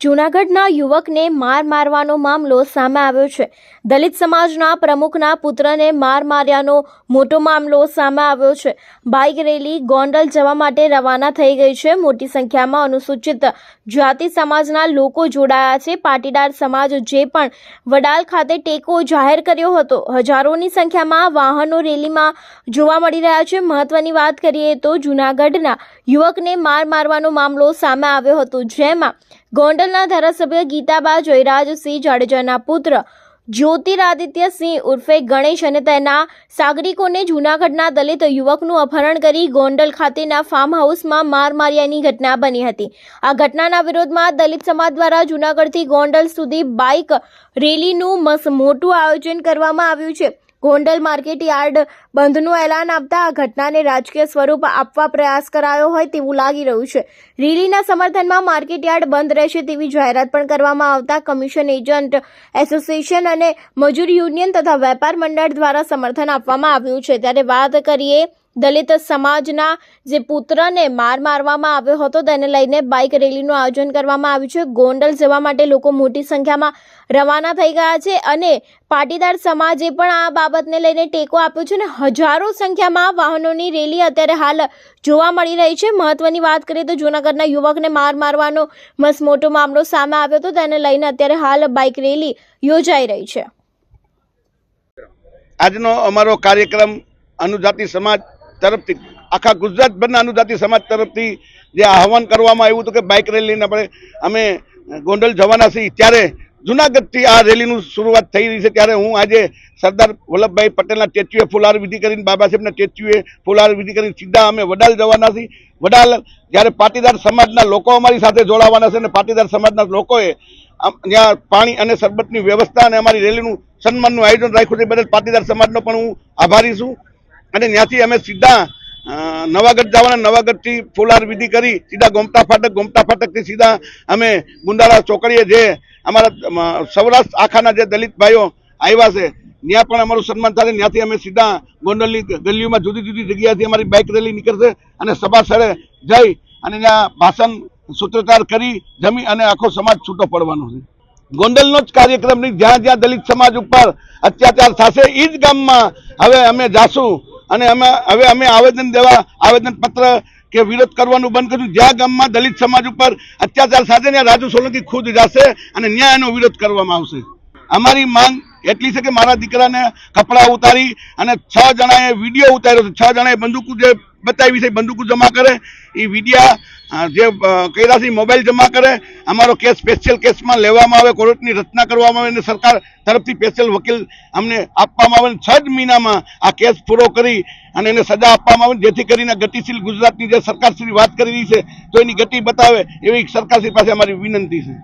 જૂનાગઢના યુવકને માર મારવાનો મામલો સામે આવ્યો છે. દલિત સમાજના પ્રમુખના પુત્રને માર માર્યાનો મોટો મામલો સામે આવ્યો છે. બાઇક રેલી ગોંડલ જવા માટે રવાના થઈ ગઈ છે. મોટી સંખ્યામાં અનુસૂચિત જાતિ સમાજના લોકો જોડાયા છે. પાટીદાર સમાજ જે પણ વડાલ ખાતે ટેકો જાહેર કર્યો હતો, હજારોની સંખ્યામાં વાહનો રેલીમાં જોવા મળી રહ્યા છે. મહત્વની વાત કરીએ તો જૂનાગઢના યુવકને માર મારવાનો મામલો સામે આવ્યો હતો, જેમાં ગોંડલના ધારાસભ્ય ગીતાબા જયરાજસિંહ જાડેજાના પુત્ર જ્યોતિરાદિત્યસિંહ ઉર્ફે ગણેશ અને તેના સાગરિકોને જૂનાગઢના દલિત યુવકનું અપહરણ કરી ગોંડલ ખાતેના ફાર્મ હાઉસમાં માર માર્યાની ઘટના બની હતી. આ ઘટનાના વિરોધમાં દલિત સમાજ દ્વારા જૂનાગઢથી ગોંડલ સુધી બાઇક રેલીનું મસ મોટું આયોજન કરવામાં આવ્યું છે. ગોંડલ માર્કેટ યાર્ડ બંધનું એલાન આપતા આ ઘટનાને રાજકીય સ્વરૂપ આપવા પ્રયાસ કરાયો હોય તેવું લાગી રહ્યું છે. રેલીના સમર્થનમાં માર્કેટ યાર્ડ બંધ રહેશે તેવી જાહેરાત પણ કરવામાં આવતા કમિશન એજન્ટ એસોસિએશન અને મજૂર યુનિયન તથા વેપાર મંડળ દ્વારા સમર્થન આપવામાં આવ્યું છે. ત્યારે વાત કરીએ દલિત સમાજના જે પુત્રને માર મારવામાં આવ્યો હતો, તેને લઈને બાઇક રેલીનું આયોજન કરવામાં આવ્યું છે. ગોંડલ જવા માટે લોકો મોટી સંખ્યામાં રવાના થઈ ગયા છે અને પાટીદાર સમાજે પણ આ બાબતને લઈને ટેકો આપ્યો છે અને હજારો સંખ્યામાં વાહનોની રેલી અત્યારે હાલ જોવા મળી રહી છે. મહત્વની વાત કરીએ તો જૂનાગઢના યુવકને માર મારવાનો મસ્ત મોટો મામલો સામે આવ્યો હતો. તેને લઈને અત્યારે હાલ બાઇક રેલી યોજાઈ રહી છે. આજનો અમારો કાર્યક્રમ અનુજાતિ સમાજ તરફથી આખા ગુજરાતભરના અનુજાતિ સમાજ તરફથી જે આહવાન કરવામાં આવ્યું હતું કે બાઇક રેલીને આપણે અમે ગોંડલ જવાના છીએ, ત્યારે જુનાગઢથી આ રેલીનું શરૂઆત થઈ રહી છે. ત્યારે હું આજે સરદાર વલ્લભભાઈ પટેલના સ્ટેચ્યુએ ફુલાર વિધિ કરીને, બાબા સાહેબના સ્ટેચ્યુએ ફુલાર વિધિ કરીને સીધા અમે વડાલ જવાના છીએ. વડાલ જ્યારે પાટીદાર સમાજના લોકો અમારી સાથે જોડાવાના છે અને પાટીદાર સમાજના લોકોએ ત્યાં પાણી અને શરબતની વ્યવસ્થા અને અમારી રેલીનું સન્માનનું આયોજન રાખ્યું છે. બદલ પાટીદાર સમાજનો પણ હું આભારી છું. અને ત્યાંથી અમે સીધા નવાગઢ જવાના, નવાગઢથી ફુલાર વિધિ કરી, સીધા ગોમતા ફાટક, ગોમતા ફાટકથી સીધા અમે ગુંડાળા ચોકડીએ જે અમારા સૌરાષ્ટ્ર આખાના જે દલિત ભાઈઓ આવ્યા છે, ત્યાં પણ અમારું સન્માન થશે ત્યાંથી અમે સીધા ગોંડલની ગલીઓમાં જુદી જુદી જગ્યાએથી અમારી બાઇક રેલી નીકળશે અને સભા સ્થળે જઈ અને ત્યાં ભાષણ સૂત્રધાર કરી જમી અને આખો સમાજ છૂટો પડવાનો છે. ગોંડલનો જ કાર્યક્રમ નહીં, જ્યાં જ્યાં દલિત સમાજ ઉપર અત્યાચાર થશે એ જ ગામમાં હવે અમે જાશું. અને અમે હવે અમે આવેદન દેવા, આવેદન પત્ર કે વિરોધ કરવાનું બંધ કર્યું. જ્યાં ગામમાં દલિત સમાજ ઉપર અત્યાચાર સાથે રાજુ સોલંકી ખુદ જશે અને ન્યાય એનો વિરોધ કરવામાં આવશે. અમારી માંગ એટલી છે કે મારા દીકરાને કપડાં ઉતારી અને છ જણાએ વીડિયો ઉતાર્યો છે. છ જણાએ બંદૂકો જે બતાવી છે એ બંદૂકો જમા કરે. એ વિડીયા જે એ મોબાઈલ જમા કરે. અમારો કેસ સ્પેશિયલ કેસમાં લેવામાં આવે, કોર્ટની રચના કરવામાં આવે અને સરકાર તરફથી સ્પેશિયલ વકીલ અમને આપવામાં આવે છ જ મહિનામાં આ કેસ પૂરો કરી અને એને સજા આપવામાં આવે. જેથી કરીને ગતિશીલ ગુજરાતની જે સરકારશ્રી વાત કરી રહી છે તો એની ગતિ બતાવે એવી સરકારશ્રી પાસે અમારી વિનંતી છે.